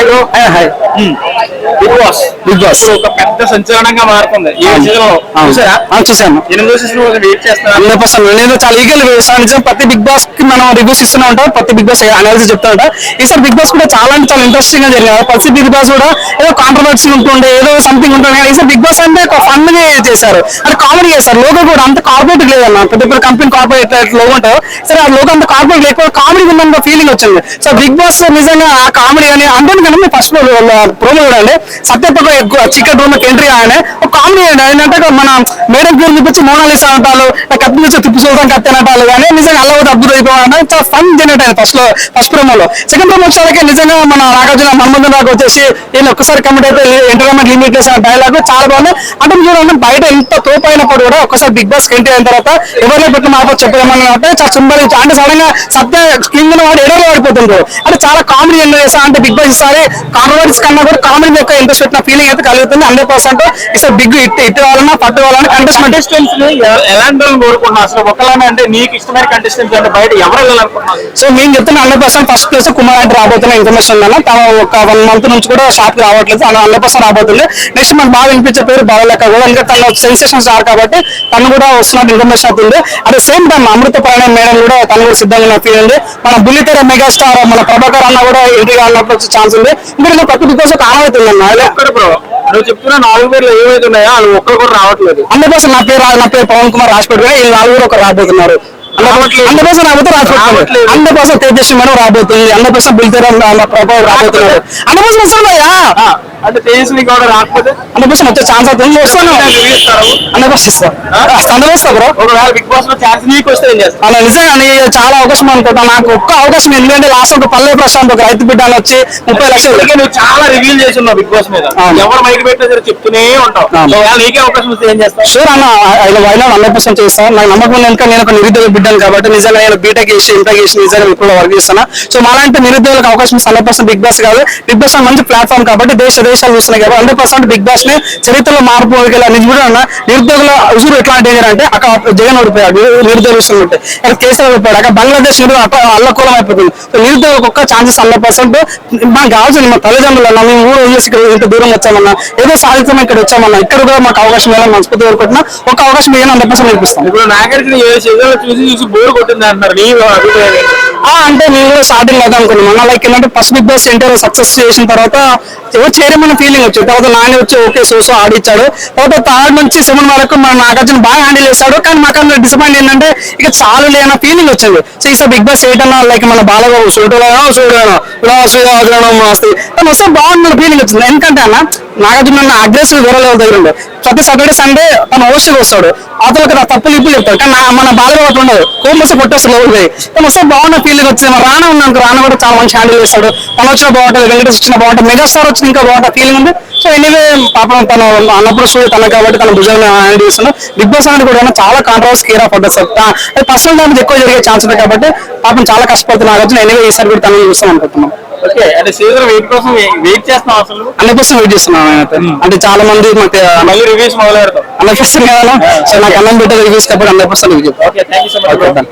Hello. Hi. Bigg Boss Bigg Boss ఇప్పుడు ఒక పెద్ద సంచలనంగా మారుతుంది. ఈ. సీజన్. చూసారా? అవును, చూశాను. ఎనిమిదో సీజన్ వెయిట్ చేస్తున్నారు. హండ్రెడ్ పర్సెంట్ నేను చాలా ఈగల్ నిజం ప్రతి బిగ్ బాస్కి మనం రివ్యూస్ ఇస్తూనే ఉంటాం. ప్రతి బిగ్ బాస్ అనాలిసిస్ చెప్తా ఉంటాం ఈసారి బిగ్ బాస్ కూడా చాలా అంటే చాలా ఇంట్రెస్టింగ్గా జరిగింది. ప్రతి బిగ్ బాస్ కూడా ఏదో కాంట్రవర్సీ ఉంటుండే ఏదో సంథింగ్ ఉంటుంది కానీ ఈసారి బిగ్ బాస్ అంటే ఒక ఫన్గా చేశారు. అంటే కామెడీ చేశారు. లోగో కూడా అంత కార్పొరేట్ లేదన్న. పెద్ద పెద్ద కంపెనీ కార్పొరేట్ లోగో ఉంటావు సరే ఆ లోగో అంత కార్పొరేట్ లేకపోతే కామెడీ ఉందన్న ఫీలింగ్ వచ్చింది. సో బిగ్ బాస్ నిజంగా ఆ కామెడీ అని అంటాను కానీ ఫస్ట్ ప్రోమో చూడండి సత్యపక్క ఎక్కువ చికెన్ రూమ్ ఎంట్రీ ఆయన. ఒక కామెడీ అండి. ఏంటంటే మన మేడం పేరు చూపించి మోనాలిసా అంటారు. కత్తి నుంచి తిప్పి సుల్తాన్ కత్తి అంటారు. కానీ నిజంగా అల్లవత కూడా అద్భుతం అయిపోవాలి చాలా ఫన్ జనరేట్ అయింది ఫస్ట్లో ఫస్ట్ ప్రోమోలో సెకండ్ ప్రోమో వచ్చేసరికి నిజంగా మన నాగార్జున మన్మోహన్ రావు వచ్చేసి నేను ఒక్కసారి కమిట్ అయితే ఎంటర్టైన్మెంట్ లిమిటెస్ డైలాగ్ చాలా బాగుంది. అంటే చూడండి బయట ఎంత తోపు అయినప్పుడు కూడా ఒకసారి బిగ్ బాస్ ఎంట్రీ అయిన తర్వాత ఎవరిని పెట్టిన మాట చెప్పడం అంటే చాలా సింబల్ అంటే సడన్గా సత్య కింద వాడు ఎడలో పడిపోతుంటారు అంటే చాలా కామెడీ ఎంజాయ్ చేస్తా అంటే బిగ్ బాస్ ఈసారి కామెడీస్ కన్నా కూడా కామెడీ యొక్క ఇంట్రెస్ట్ పెట్టిన ఫీలింగ్ అయితే కలుగుతుంది. హండ్రెడ్ పర్సెంట్ ఈసారి బిగ్ ఇట్ ఇట్ వాళ్ళన్నా పట్టు వాళ్ళని కంటెస్ట్మెంట్ కంటెస్టెంట్స్ ఎలాంటి కోరుకుంటున్నావు అసలు ఒకళ్ళని అంటే నీకు ఇష్టమైన కంటెస్టెంట్స్ అంటే బయట ఎవరు వెళ్ళాలనుకుంటున్నారు? సో మేము చెప్తున్న hundred percent first place Kumar అంటే రాబోతున్న ఇన్ఫర్మేషన్ ఉందన్న తను ఒక వన్ మంత్ నుంచి కూడా షాప్కి రావట్లేదు. అలా హండ్రెడ్ పర్సెంట్ రాబోతుంది. నెక్స్ట్ మనకు బాగా వినిపించే పేరు బాలలెక్క కూడా. ఇంకా తన సెన్సేషన్ స్టార్ కాబట్టి తను కూడా వస్తున్నట్టు ఇన్ఫర్మేషన్ అవుతుంది at the same time Amrutha పైన మేడం కూడా తను కూడా సిద్ధంగా ఫీల్ ఉంది. మన బుల్లితెర మెగా స్టార్ మన ప్రభాకర్ అన్న కూడా ఎంట్రీ కావాలన్నప్పుడు ఛాన్స్ ఉంది. బికాస్ ఒక ఆనవుతుంది అన్న. ఒక్కడ బ్రో నువ్వు చెప్తున్న నాలుగు పేర్లు ఏవైతే ఉన్నాయో వాళ్ళు ఒక్కరు కూడా రావట్లేదు. పర్సెంట్ నా పేరు నా పేరు పవన్ కుమార్ రాజ్కోట్ ఈ నలుగురు ఒక రాబోతున్నారు. పర్సెంట్ రాబోతే. హండ్రెడ్ పర్సెంట్ తేజస్వి మేడం రాబోతుంది పర్సెంట్ బుల్తెర ప్రభావం రాబోతున్నారు. హండ్రెడ్ పర్సెంట్ కూడా రాకపోతే? హండ్రెడ్ పర్సెంట్ వచ్చే ఛాన్స్ అవుతుంది వస్తాను. రివ్యూ ఇస్తారు హండ్రెడ్ పర్సెంట్ ఇస్తా హండ్రెడ్ వస్తా బ్రో ఒకవేళ బిగ్ బాస్లో ఛాన్స్ నీకు వస్తే ఏం అలా నిజంగా చాలా అవకాశం అనుకుంటా. నాకు ఒక్క అవకాశం ఎందుకంటే లాస్ట్ ఒక పల్లె ప్రశాంత్ ఒక రైతు బిడ్డ వచ్చి ముప్పై లక్షలు. నువ్వు చాలా రివ్యూలు చేసి ఉన్నావు బిగ్ బాస్ మీద. ఎవరు మైక్ పెట్టినా సరే చెప్తూనే ఉంటావు. నీకే అవకాశం వస్తే ఏం చేస్తావు? షూర్ అన్న వైనా హండ్రెడ్ పర్సెంట్ చేస్తాను నాకు నమ్మకం కనుక నేను ఒక నిరుద్యోగ బిడ్డను కాబట్టి నిజంగా నేను బీటెక్ చేసి ఇంటర్ చేసి నిజంగా ఇప్పుడు వర్క్ చేస్తాను. సో మాలాంటి నిరుద్యోగులకు అవకాశం హండ్రెడ్ పర్సెంట్ బిగ్ బాస్ కాదు. బిగ్ బాస్ మంచి ప్లాట్ఫామ్ కాబట్టి దేశ అవకాశాలు చూస్తున్నాయి కాబట్టి హండ్రెడ్ పర్సెంట్ బిగ్ బాస్ని చరిత్రలో మార్పు గల నిజుడు అన్న. నిరుద్యోగుల ఉసురు ఎట్లా అంటే అక్కడ జగన్ ఓడిపోయాడు నిరు- నిరుద్యోగ విషయంలో ఉంటే ఇక్కడ కేసీఆర్ ఓడిపోయాడు అక్కడ బంగ్లాదేశ్ అల్లకూలం అయిపోతుంది. సో నిరుద్యోగ ఒక్క ఛాన్సెస్ హండ్రెడ్ పర్సెంట్ మాకు కావాల్సింది మా తల్లిదండ్రులు అన్న మేము ఊరు వదిలేసి ఇక్కడ ఇంత దూరం వచ్చామన్నా ఏదో సాధించమని ఇక్కడ వచ్చామన్నా ఇక్కడ కూడా మాకు అవకాశం ఇవ్వాలని మనస్ఫూర్తి కోరుకుంటున్నా. ఒక అవకాశం ఏదైనా హండ్రెడ్ పర్సెంట్ ఇప్పుడు నాగరికత చూసి చూసి బోర్ కొట్టింది అంటున్నారు. అంటే నేను కూడా స్టార్టింగ్ అవుతాం అనుకున్నాను. లైక్ ఏంటంటే first Bigg Boss enter success చేసిన తర్వాత ఎవరు చేయలేమన్న ఫీలింగ్ వచ్చింది. తర్వాత నాని వచ్చి ఓకే సోసో ఆడిచ్చాడు. తర్వాత థర్డ్ నుంచి సెవెన్ వరకు మన నాగార్జున బాగా హ్యాండిల్ చేశాడు. కానీ మాకు అందులో డిసప్పాయింట్ ఏంటంటే ఇక చాలు లేన ఫీలింగ్ వచ్చింది. సో ఈసారి బిగ్ బాస్ ఎయిట్ అన్న లైక్ మన బాలబాబు సూటోలో సూర్యనో మస్తు కానీ వస్తే బాగుంది ఫీలింగ్ వచ్చింది. ఎందుకంటే అన్న నాగార్జున అన్న అగ్రెసివ్ వేరే లెవెల్ దగ్గర ఉండే. ప్రతి సాటర్డే సండే తన హోస్ట్గా వస్తాడు. అతను ఒక తప్పులు ఇప్పులు చెప్తాడు. కానీ మన బాధలో ఒకటి ఉండదు కోపం వస్తే కొట్టేస్తారు లెవెల్ పోయి. తను వస్తే బాగున్న ఫీలింగ్ వచ్చింది. మన రానా ఉన్నాను. రానా కూడా చాలా మంచి హ్యాండిల్ చేస్తాడు. తను వచ్చిన బాగుంటుంది వెంకటేష్ వచ్చిన బాగుంటుంది మెగాస్టార్ వచ్చిన ఇంకా బాగుంటుంది ఫీలింగ్ ఉంది. సో ఎనీవే పాపం తను అన్నప్పుడు స్టోరీ తన కాబట్టి తన భుజాన్ని హ్యాండిల్ చేస్తున్నాడు. బిగ్ బాస్ అనేది కూడా చాలా కాంట్రవర్స్ కేర్ ఆఫ్ ఉంటుంది సార్ పర్సనల్ డామేజ్ ఎక్కువ జరిగే ఛాన్స్ ఉంది కాబట్టి పాపం చాలా కష్టపడుతున్నా నాగార్జున. ఎనీవే ఈసారి కూడా తనని చూస్తాం అనుకుంటున్నాం ఓకే అంటే సీజన్ వెయిట్ కోసం వెయిట్ చేస్తాం అసలు? వెయిట్ చేస్తున్నాం నేనైతే. అంటే చాలా మంది మాకు మళ్ళీ రివ్యూస్ మొదలు పెడతాం కదా సో నాకు అన్నం పెట్టే రివ్యూస్ కాబట్టి percent review okay thank you so much.